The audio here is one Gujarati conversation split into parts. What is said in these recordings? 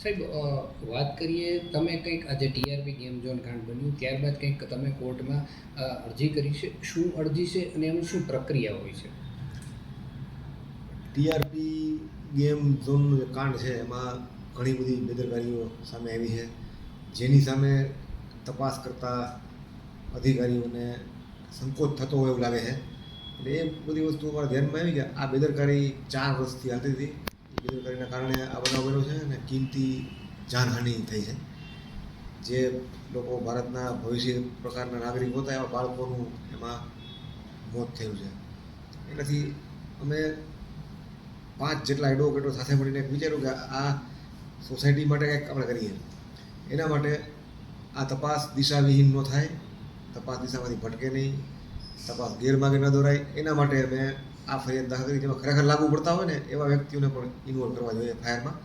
સાહેબ વાત કરીએ, તમે કંઈક આજે ટીઆરપી ગેમ ઝોન કાંડ બન્યું, ત્યારબાદ કંઈક તમે કોર્ટમાં અરજી કરી છે. શું અરજી છે અને એનું શું પ્રક્રિયા હોય છે? ટીઆરપી ગેમ ઝોનનું જે કાંડ છે, એમાં ઘણી બધી બેદરકારીઓ સામે આવી છે. જેની સામે તપાસ કરતા અધિકારીઓને સંકોચ થતો હોય એવું લાગે છે. એટલે એ બધી વસ્તુ અમારા ધ્યાનમાં આવી કે આ બેદરકારી ચાર વર્ષથી હાલતી હતી. બેદરકારીના કારણે આ બનાવ બન્યો છે અને કિંમતી જાનહાનિ થઈ છે. જે લોકો ભારતના ભવિષ્ય પ્રકારના નાગરિક હતા એવા બાળકોનું એમાં મોત થયું છે. એનાથી અમે પાંચ જેટલા એડવોકેટો સાથે મળીને વિચાર્યું કે આ સોસાયટી માટે કંઈક આપણે કરીએ. એના માટે આ તપાસ દિશાવિહીન ન થાય, તપાસ દિશામાંથી ભટકે નહીં, તપાસ ગેરમાર્ગે ન દોરાય. એના માટે અમે આ ફરિયાદ દાખલ જેમાં ખરેખર લાગુ પડતા હોય ને એવા વ્યક્તિઓને પણ ઇન્વોલ્વ કરવા જોઈએ ફાયરમાં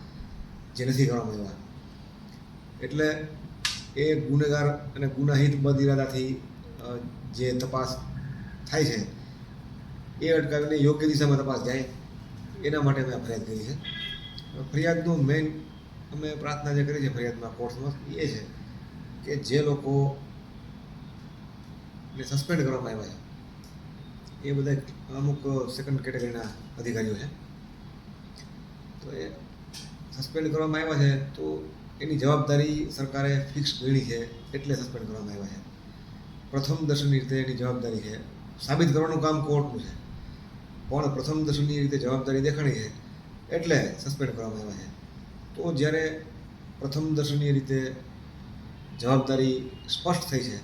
જે નથી કરવામાં આવ્યા. એટલે એ ગુનેગાર અને ગુનાહિત બદ ઇરાદાથી જે તપાસ થાય છે, એ અટકાવીને યોગ્ય દિશામાં તપાસ જાય, એના માટે મેં આ ફરિયાદ કરી છે. ફરિયાદનું મેઇન અમે પ્રાર્થના જે કરી છે ફરિયાદમાં કોર્સમાં એ છે કે જે લોકો ને સસ્પેન્ડ કરવામાં આવ્યા છે એ બધા અમુક સેકન્ડ કેટેગરીના અધિકારીઓ છે. તો એ સસ્પેન્ડ કરવામાં આવ્યા છે, તો એની જવાબદારી સરકારે ફિક્સ ગણી છે એટલે સસ્પેન્ડ કરવામાં આવ્યા છે. પ્રથમ દર્શનની રીતે એની જવાબદારી છે. સાબિત કરવાનું કામ કોર્ટનું છે. પણ પ્રથમ દર્શનની રીતે જવાબદારી દેખાણી છે એટલે સસ્પેન્ડ કરવામાં આવ્યા છે. તો જ્યારે પ્રથમ દર્શનની રીતે જવાબદારી સ્પષ્ટ થઈ છે,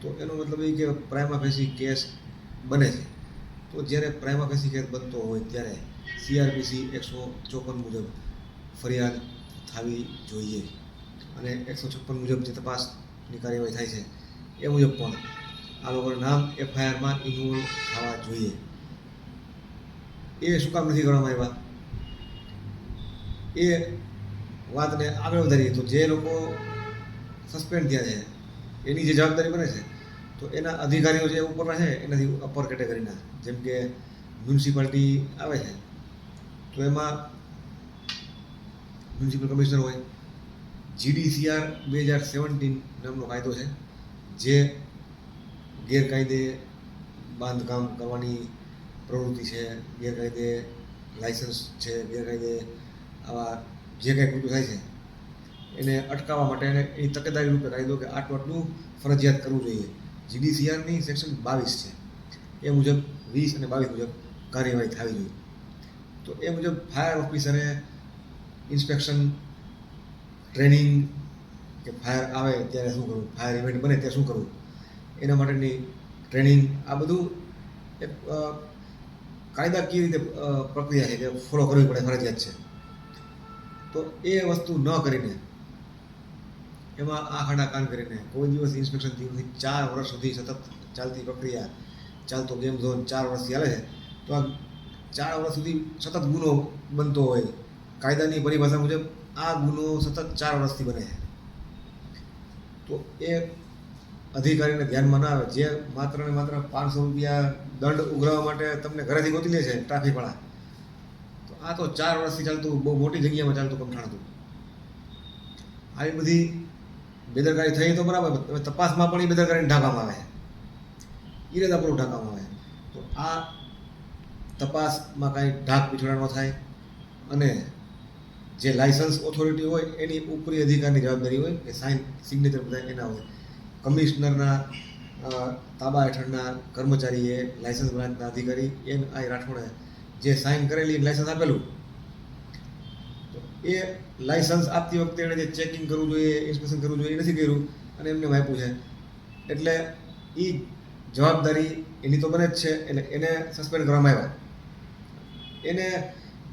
તો એનો મતલબ એ કે પ્રાઇમા ફેસી કેસ બને છે. તો જ્યારે પ્રાઇમા ફેસી કેસ બનતો હોય ત્યારે સીઆરપીસી એકસો ચોપન મુજબ ફરિયાદ થવી જોઈએ. અને એકસો છપ્પન મુજબ જે તપાસની કાર્યવાહી થાય છે, એ મુજબ પણ આ લોકોના નામ એફઆઈઆરમાં ઇન્વોલ્વ થવા જોઈએ. એ શું કામ નથી કરવામાં આવ્યા? એ વાતને આગળ વધારીએ તો જે લોકો સસ્પેન્ડ થયા છે, એની જે જવાબદારી બને છે તો એના અધિકારીઓ જે ઉપરના છે એનાથી અપર કેટેગરીના જેમ કે મ્યુનિસિપાલિટી આવે છે, તો એમાં મ્યુનિસિપલ કમિશનર હોય જીડીસીઆર બે હજાર સેવન્ટીન નામનો કાયદો છે, જે ગેરકાયદે બાંધકામ કરવાની પ્રવૃત્તિ છે, ગેરકાયદે લાયસન્સ છે, ગેરકાયદે આવા જે કાંઈ કૃત્ય થાય છે, એને અટકાવવા માટે એને એની તકેદારી રૂપે કાયદો કે આટલું આટલું ફરજિયાત કરવું જોઈએ. જીડીસીઆરની સેક્શન બાવીસ છે. એ મુજબ વીસ અને બાવીસ મુજબ કાર્યવાહી થવી જોઈએ. તો એ મુજબ ફાયર ઓફિસરે ઇન્સ્પેક્શન ટ્રેનિંગ કે ફાયર આવે ત્યારે શું કરવું? ફાયર ઇવેન્ટ બને ત્યારે શું કરવું? એના માટેની ટ્રેનિંગ આ બધું એક કાયદાકીય રીતે પ્રક્રિયા છે જે ફોલો કરવી પડે ફરજિયાત છે. તો એ વસ્તુ ન કરીને એમાં આ ખાડા કાન કરીને કોઈ દિવસ ઇન્સ્પેક્શન થયું નથી. ચાર વર્ષ સુધી સતત ચાલતી પ્રક્રિયા, ચાલતો ગેમ ઝોન ચાર વર્ષથી ચાલે છે. તો આ ચાર વર્ષ સુધી સતત ગુનો બનતો હોય. કાયદાની પરિભાષા મુજબ આ ગુનો સતત ચાર વર્ષથી બને છે. તો એ અધિકારીને ધ્યાનમાં ના આવે. જે માત્ર ને માત્ર પાંચસો રૂપિયા દંડ ઉઘરાવવા માટે તમને ઘરેથી ગોતી લે છે, ટ્રાફિકવાળા, તો આ તો ચાર વર્ષથી ચાલતું, બહુ મોટી જગ્યામાં ચાલતું કમઠાણ હતું. આવી બધી બેદરકારી થઈ તો બરાબર તપાસમાં પણ એ બેદરકારીને ઢાંકવામાં આવે ઇરાદાપૂર્વક ઢાંકવામાં આવે તો આ તપાસમાં કાંઈ ઢાંક પીછોડા ન થાય અને જે લાયસન્સ ઓથોરિટી હોય એની ઉપરી અધિકારની જવાબદારી હોય કે સાઇન સિગ્નેચર બધા એના હોય. કમિશનરના તાબા હેઠળના કર્મચારીએ લાયસન્સ બ્રાન્ચના અધિકારી એન આઈ રાઠોડે જે સાઇન કરેલી, લાયસન્સ આપેલું એ લાયસન્સ આપતી વખતે એણે જે ચેકિંગ કરવું જોઈએ, ઇન્સ્પેક્શન કરવું જોઈએ એ નથી કર્યું અને એમને આપ્યું છે. એટલે એ જવાબદારી એની તો બને જ છે, એટલે એને સસ્પેન્ડ કરવામાં આવ્યા. એને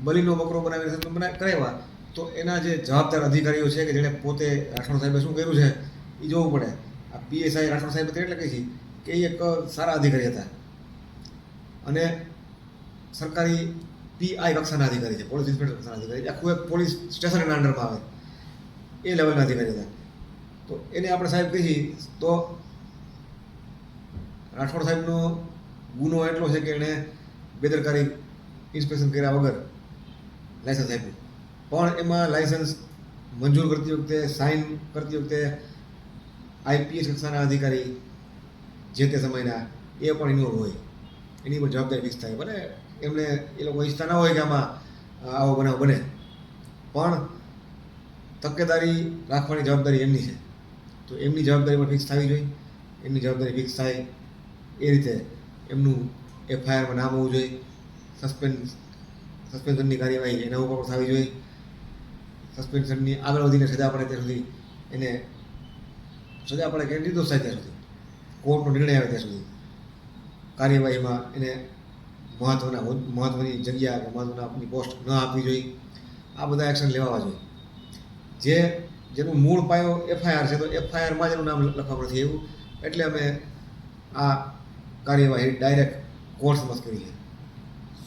બલીનો બકરો બનાવીને સસ્પેન્ડ બનાવી કરાવ્યા. તો એના જે જવાબદાર અધિકારીઓ છે કે જેણે પોતે રાઠોડ સાહેબે શું કર્યું છે એ જોવું પડે. આ પીએસઆઈ રાઠોડ સાહેબ એટલે કહી છે કે એ એક સારા અધિકારી હતા. અને સરકારી પીઆઈ કક્ષાના અધિકારી છે, પોલીસ ઇન્સ્પેક્ટર કક્ષાના અધિકારી આખું એક પોલીસ સ્ટેશનના અંડરમાં આવે. એ લેવલના અધિકારી હતા. તો એને આપણે સાહેબ કહીએ, તો રાઠોડ સાહેબનો ગુનો એટલો છે કે એણે બેદરકારી ઇન્સ્પેક્શન કર્યા વગર લાયસન્સ આપ્યું. પણ એમાં લાયસન્સ મંજૂર કરતી વખતે, સાઇન કરતી વખતે આઈપીએસ કક્ષાના અધિકારી જે તે સમયના, એ પણ ઇન્વોલ્વ હોય. એની પણ જવાબદારી ફિક્સ થાય. ભલે એમને એ લોકો ઈચ્છતા ના હોય કે આમાં આવો બનાવ બને. પણ તકેદારી રાખવાની જવાબદારી એમની છે. તો એમની જવાબદારી પણ ફિક્સ થવી જોઈએ. એમની જવાબદારી ફિક્સ થાય એ રીતે એમનું એફઆઈઆરમાં નામ હોવું જોઈએ. સસ્પેન્ડ સસ્પેન્શનની કાર્યવાહી એના ઉપર પણ થવી જોઈએ. સસ્પેન્શનની આગળ વધીને સજા પડે ત્યાં સુધી એને સજા પડે કે નિર્દોષ થાય ત્યાં સુધી. કોર્ટનો નિર્ણય આવે ત્યાં સુધી. કાર્યવાહીમાં એને મહત્ત્વના મહત્ત્વની જગ્યા કે મહત્ત્વના આપની પોસ્ટ ન આપવી જોઈએ. આ બધા એક્શન લેવા જોઈએ. જે જેનું મૂળ પાયો એફઆઈઆર છે તો એફઆઈઆરમાં જ એનું નામ લખવાનું નથી એવું. એટલે અમે આ કાર્યવાહી ડાયરેક્ટ કોર્ટ સમક્ષ કરી છે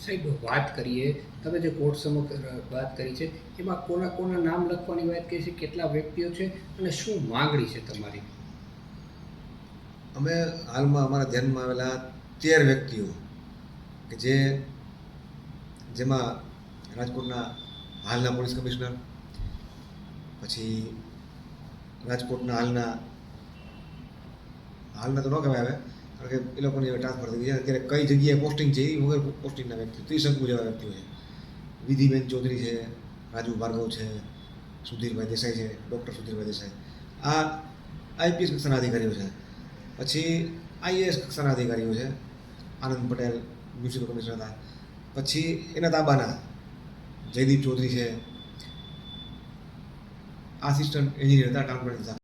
સાહેબ વાત કરીએ. તમે જે કોર્ટ સમક્ષ વાત કરી છે એમાં કોના કોના નામ લખવાની વાત કરી છે કેટલા વ્યક્તિઓ છે અને શું માંગણી છે તમારી? અમે હાલમાં અમારા ધ્યાનમાં આવેલા તેર વ્યક્તિઓ. કે જે, જેમાં રાજકોટના હાલના પોલીસ કમિશનર, પછી રાજકોટના હાલના હાલના તો ન કહેવાય હવે, કારણ કે એ લોકોની હવે ટ્રાન્સફર થઈ ગઈ. અત્યારે કઈ જગ્યાએ પોસ્ટિંગ છે એ વગર પોસ્ટિંગના વ્યક્તિ, ત્રિશંકુ જેવા વ્યક્તિઓ છે વિધિબેન ચૌધરી છે, રાજુ ભાર્ગવ છે, સુધીરભાઈ દેસાઈ છે, ડૉક્ટર સુધીરભાઈ દેસાઈ. આ આઈપીએસ કક્ષાના અધિકારીઓ છે. પછી આઈએએસ કક્ષાના અધિકારીઓ છે, આનંદ પટેલ મ્યુનિસિપલ કમિશનર હતા. પછી એના તાબાના જયદીપ ચૌધરી છે. આસિસ્ટન્ટ એન્જિનિયર હતા ટાઉન પ્લાનિંગ